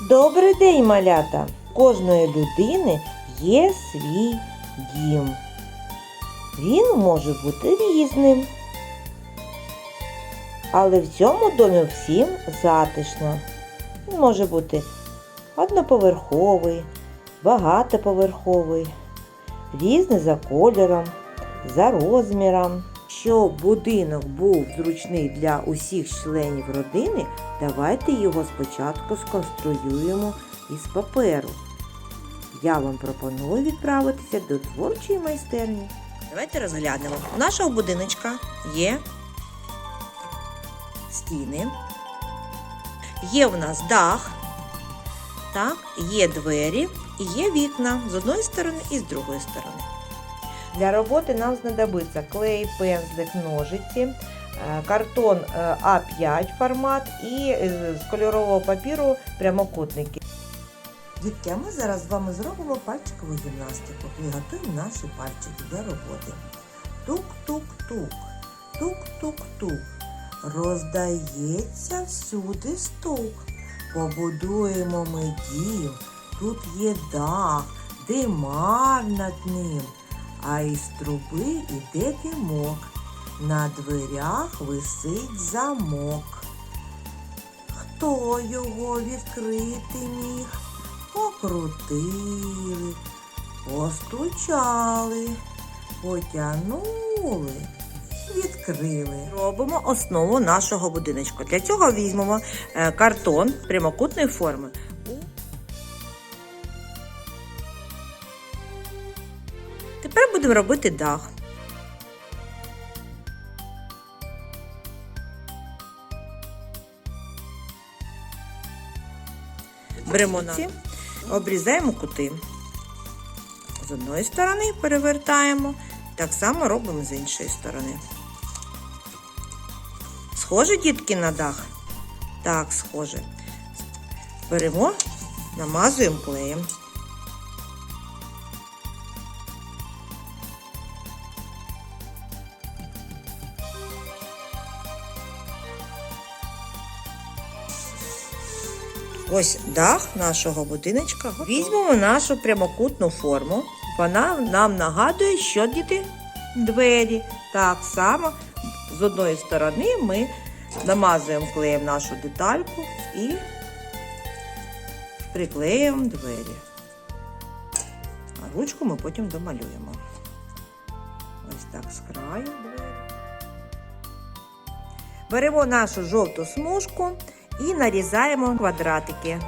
Добрий день, малята! Кожної людини є свій дім. Він може бути різним. Але в цьому домі всім затишно. Він може бути одноповерховий, багатоповерховий, різний за кольором, за розміром. Щоб будинок був зручний для усіх членів родини, давайте його спочатку сконструюємо із паперу. Я вам пропоную відправитися до творчої майстерні. Давайте розглянемо. У нашого будиночка є стіни, є в нас дах, так, є двері і є вікна з одної сторони і з другої сторони. Для роботи нам знадобиться клей, пензлик, ножиці, е, картон е, А5 формат і е, з кольорового папіру прямокутники. Дітки, а ми зараз з вами зробимо пальчикову гімнастику. Приготуємо наші пальчики для роботи. Тук-тук-тук, тук-тук-тук. Роздається всюди стук. Побудуємо ми дім. Тут є дах, димар над ним, а із труби іде димок. На дверях висить замок. Хто його відкрити міг? Покрутили, постучали, потягнули відкрили. Робимо основу нашого будиночку. Для цього візьмемо е, картон прямокутної форми. Тепер будемо робити дах. Беремо на обрізаємо кути. З одної сторони перевертаємо, так само робимо з іншої сторони. Схоже, дітки, на дах? Так, схоже. Беремо, намазуємо клеєм. Ось дах нашого будиночка. Візьмемо нашу прямокутну форму. Вона нам нагадує, що діти двері. Так само з одної сторони ми намазуємо клеєм нашу детальку і приклеюємо двері. А ручку ми потім домалюємо. Ось так з краю двері. Беремо нашу жовту смужку і нарізаємо квадратики.